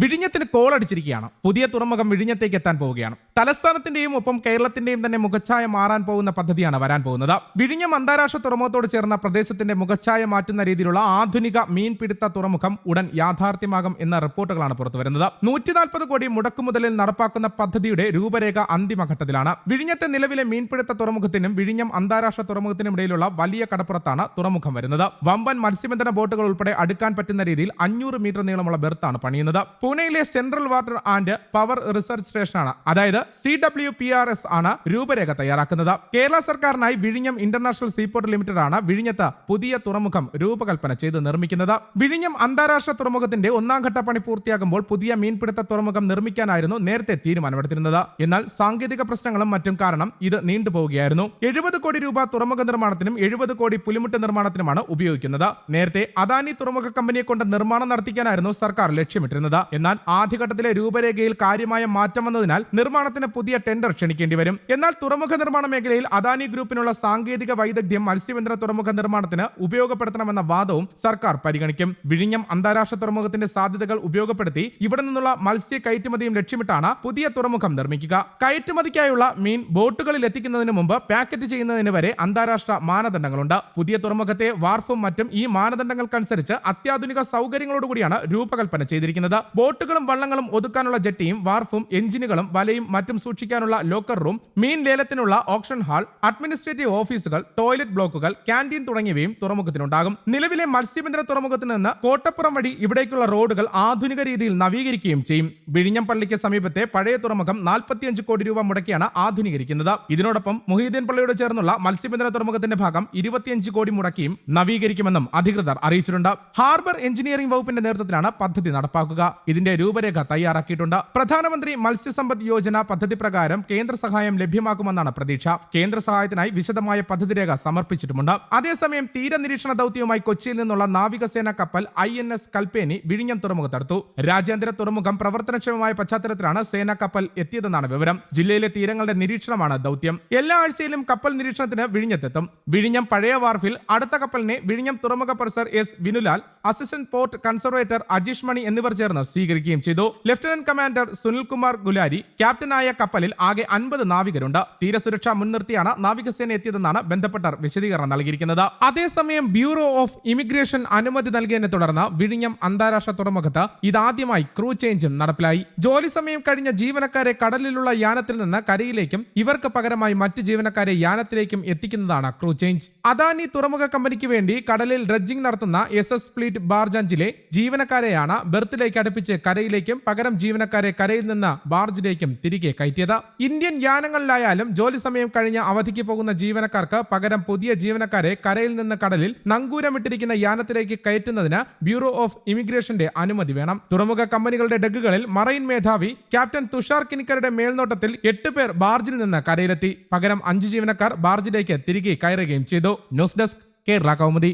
വിഴിഞ്ഞത്തിന് call അടിച്ചിരിക്കുകയാണ്. പുതിയ തുറമുഖം വിഴിഞ്ഞത്തേക്ക് എത്താൻ പോവുകയാണ്. തലസ്ഥാനത്തിന്റെയും ഒപ്പം കേരളത്തിന്റെയും തന്നെ മുഖച്ഛായ മാറാൻ പോകുന്ന പദ്ധതിയാണ് വരാൻ പോകുന്നത്. വിഴിഞ്ഞം അന്താരാഷ്ട്ര തുറമുഖത്തോട് ചേർന്ന പ്രദേശത്തിന്റെ മുഖച്ഛായ മാറ്റുന്ന രീതിയിലുള്ള ആധുനിക മീൻപിടുത്ത തുറമുഖം ഉടൻ യാഥാർത്ഥ്യമാകും എന്ന റിപ്പോർട്ടുകളാണ് പുറത്തുവരുന്നത് നാൽപ്പത് കോടി മുടക്കുമുതലിൽ നടപ്പാക്കുന്ന പദ്ധതിയുടെ രൂപരേഖ അന്തിമഘട്ടത്തിലാണ്. വിഴിഞ്ഞത്തെ നിലവിലെ മീൻപിടുത്ത തുറമുഖത്തിനും വിഴിഞ്ഞം അന്താരാഷ്ട്ര തുറമുഖത്തിനും ഇടയിലുള്ള വലിയ കടപ്പുറത്താണ് തുറമുഖം വരുന്നത്. വമ്പൻ മത്സ്യബന്ധന ബോട്ടുകൾ ഉൾപ്പെടെ അടുക്കാൻ പറ്റുന്ന രീതിയിൽ അഞ്ഞൂറ് മീറ്റർ നീളമുള്ള ബെർത്താണ് പണിയുന്നത്. പൂനെയിലെ central water and power research സ്റ്റേഷനാണ്. അതായത് C W P R S ആണ് രൂപരേഖ തയ്യാറാക്കുന്നത്. കേരള സർക്കാരിനായി വിഴിഞ്ഞം ഇന്റർനാഷണൽ സീപോർട്ട് ലിമിറ്റഡ് ആണ് വിഴിഞ്ഞത്ത് പുതിയ തുറമുഖം രൂപകൽപ്പന ചെയ്ത് നിർമ്മിക്കുന്നത്. വിഴിഞ്ഞം അന്താരാഷ്ട്ര തുറമുഖത്തിന്റെ ഒന്നാം ഘട്ട പണി പൂർത്തിയാകുമ്പോൾ പുതിയ മീൻപിടുത്ത തുറമുഖം നിർമ്മിക്കാനായിരുന്നു നേരത്തെ തീരുമാനമെടുത്തിരുന്നത്. എന്നാൽ സാങ്കേതിക പ്രശ്നങ്ങളും മറ്റും കാരണം ഇത് നീണ്ടുപോവുകയായിരുന്നു എഴുപത് കോടി രൂപ തുറമുഖ നിർമ്മാണത്തിനും എഴുപത് കോടി പുലിമുട്ട് നിർമ്മാണത്തിനുമാണ് ഉപയോഗിക്കുന്നത്. നേരത്തെ അദാനി തുറമുഖ കമ്പനിയെ കൊണ്ട് നിർമ്മാണം നടത്തിക്കാനായിരുന്നു സർക്കാർ ലക്ഷ്യമിട്ടിരുന്നത്. എന്നാൽ ആദ്യഘട്ടത്തിലെ രൂപരേഖയിൽ കാര്യമായ മാറ്റം വന്നതിനാൽ നിർമ്മാണത്തിന് പുതിയ ടെൻഡർ ക്ഷണിക്കേണ്ടി വരും. എന്നാൽ തുറമുഖ നിർമ്മാണ മേഖലയിൽ അദാനി ഗ്രൂപ്പിനുള്ള സാങ്കേതിക വൈദഗ്ധ്യം മത്സ്യബന്ധന തുറമുഖ നിർമ്മാണത്തിന് ഉപയോഗപ്പെടുത്തണമെന്ന വാദവും സർക്കാർ പരിഗണിക്കും. വിഴിഞ്ഞം അന്താരാഷ്ട്ര തുറമുഖത്തിന്റെ സാധ്യതകൾ ഉപയോഗപ്പെടുത്തി ഇവിടെ നിന്നുള്ള മത്സ്യ കയറ്റുമതിയും ലക്ഷ്യമിട്ടാണ് പുതിയ തുറമുഖം നിർമ്മിക്കുക. കയറ്റുമതിക്കായുള്ള മീൻ ബോട്ടുകളിൽ എത്തിക്കുന്നതിന് മുമ്പ് പാക്കറ്റ് ചെയ്യുന്നതിന് വരെ അന്താരാഷ്ട്ര മാനദണ്ഡങ്ങളുണ്ട്. പുതിയ തുറമുഖത്തെ വാർഫും മറ്റും ഈ മാനദണ്ഡങ്ങൾക്കനുസരിച്ച് അത്യാധുനിക സൗകര്യങ്ങളോടുകൂടിയാണ് രൂപകൽപ്പന ചെയ്തിരിക്കുന്നത്. ബോട്ടുകളും വള്ളങ്ങളും ഒതുക്കാനുള്ള ജെട്ടിയും വാർഫും എഞ്ചിനുകളും വലയും മറ്റും സൂക്ഷിക്കാനുള്ള ലോക്കർ റൂം മീൻ ലേലത്തിനുള്ള ഓപ്ഷൻ ഹാൾ അഡ്മിനിസ്ട്രേറ്റീവ് ഓഫീസുകൾ ടോയ്ലറ്റ് ബ്ലോക്കുകൾ ക്യാന്റീൻ തുടങ്ങിയവയും തുറമുഖത്തിനുണ്ടാകും. നിലവിലെ മത്സ്യബന്ധന തുറമുഖത്തിൽ നിന്ന് കോട്ടപ്പുറം വഴി ഇവിടേക്കുള്ള റോഡുകൾ ആധുനിക രീതിയിൽ നവീകരിക്കുകയും ചെയ്യും. വിഴിഞ്ഞം പള്ളിക്ക് സമീപത്തെ പഴയ തുറമുഖം നാൽപ്പത്തിയഞ്ച് കോടി രൂപ മുടക്കിയാണ് ആധുനീകരിക്കുന്നത്. ഇതിനോടൊപ്പം മുഹീദ്ദീൻ പള്ളിയോട് ചേർന്നുള്ള മത്സ്യബന്ധന തുറമുഖത്തിന്റെ ഭാഗം ഇരുപത്തിയഞ്ച് കോടി മുടക്കിയും നവീകരിക്കുമെന്നും അധികൃതർ അറിയിച്ചിട്ടുണ്ട്. ഹാർബർ എഞ്ചിനീയറിംഗ് വകുപ്പിന്റെ നേതൃത്വത്തിലാണ് പദ്ധതി നടപ്പാക്കുക. ഇതിന്റെ രൂപരേഖ തയ്യാറാക്കിയിട്ടുണ്ട്. പ്രധാനമന്ത്രി മത്സ്യസമ്പദ് യോജന പദ്ധതി പ്രകാരം കേന്ദ്ര സഹായം ലഭ്യമാക്കുമെന്നാണ് പ്രതീക്ഷ. കേന്ദ്ര സഹായത്തിനായി വിശദമായ പദ്ധതി രേഖ സമർപ്പിച്ചിട്ടുമുണ്ട്. അതേസമയം തീരനിരീക്ഷണ ദൗത്യവുമായി കൊച്ചിയിൽ നിന്നുള്ള നാവികസേന കപ്പൽ ഐ എൻ എസ് കൽപ്പേനി വിഴിഞ്ഞം തുറമുഖത്തെടുത്തു രാജ്യാന്തര തുറമുഖം പ്രവർത്തനക്ഷമമായ പശ്ചാത്തലത്തിലാണ് സേനാ കപ്പൽ എത്തിയതെന്നാണ് വിവരം. ജില്ലയിലെ തീരങ്ങളുടെ നിരീക്ഷണമാണ് ദൗത്യം. എല്ലാ ആഴ്ചയിലും കപ്പൽ നിരീക്ഷണത്തിന് വിഴിഞ്ഞത്തെത്തും. വിഴിഞ്ഞം പഴയ വാർഫിൽ അടുത്ത കപ്പലിനെ വിഴിഞ്ഞം തുറമുഖ professor S Vinulal assistant port conservator Ajeesh Mani എന്നിവർ ചേർന്ന് സ്വീകരിക്കുകയും ചെയ്തു. ലഫ്റ്റനന്റ് കമാൻഡർ സുനിൽകുമാർ ഗുലാരി ക്യാപ്റ്റനായ കപ്പലിൽ ആകെ അൻപത് നാവികരുണ്ട്. തീരസുരക്ഷ മുൻനിർത്തിയാണ് നാവികസേന എത്തിയതെന്നാണ് ബന്ധപ്പെട്ടവർ വിശദീകരണം നൽകിയിരിക്കുന്നത്. അതേസമയം ബ്യൂറോ ഓഫ് ഇമിഗ്രേഷൻ അനുമതി നൽകിയതിനെ തുടർന്ന് വിഴിഞ്ഞം അന്താരാഷ്ട്ര തുറമുഖത്ത് ഇതാദ്യമായി ക്രൂ ചേഞ്ചും നടപ്പിലായി. ജോലി സമയം കഴിഞ്ഞ ജീവനക്കാരെ കടലിലുള്ള യാനത്തിൽ നിന്ന് കരയിലേക്കും ഇവർക്ക് പകരമായി മറ്റ് ജീവനക്കാരെ യാനത്തിലേക്കും എത്തിക്കുന്നതാണ് ക്രൂ ചേഞ്ച് അദാനി തുറമുഖ കമ്പനിക്ക് വേണ്ടി കടലിൽ ഡ്രഡ്ജിംഗ് നടത്തുന്ന എസ് എസ് ഫ്ലീറ്റ് ബാർജഞ്ചിലെ ജീവനക്കാരെയാണ് ബെർത്തിലേക്ക് അടുപ്പിച്ച് കരയിലേക്കും പകരം ജീവനക്കാരെ കരയിൽ നിന്ന് ബാർജിലേക്കും തിരികെ കയറ്റിയത്. ഇന്ത്യൻ യാനങ്ങളിലായാലും ജോലി സമയം കഴിഞ്ഞ് അവധിക്ക് പോകുന്ന ജീവനക്കാർക്ക് പകരം പുതിയ ജീവനക്കാരെ കരയിൽ നിന്ന് കടലിൽ നങ്കൂരമിട്ടിരിക്കുന്ന യാനത്തിലേക്ക് കയറ്റുന്നതിന് ബ്യൂറോ ഓഫ് ഇമിഗ്രേഷന്റെ അനുമതി വേണം. തുറമുഖ കമ്പനികളുടെ ഡെഗുകളിൽ മറൈൻ മേധാവി ക്യാപ്റ്റൻ തുഷാർ കിനിക്കറുടെ മേൽനോട്ടത്തിൽ എട്ട് പേർ ബാർജിൽ നിന്ന് കരയിലെത്തി. പകരം അഞ്ച് ജീവനക്കാർ ബാർജിലേക്ക് തിരികെ കയറുകയും ചെയ്തു. News desk Kerala Kaumudi.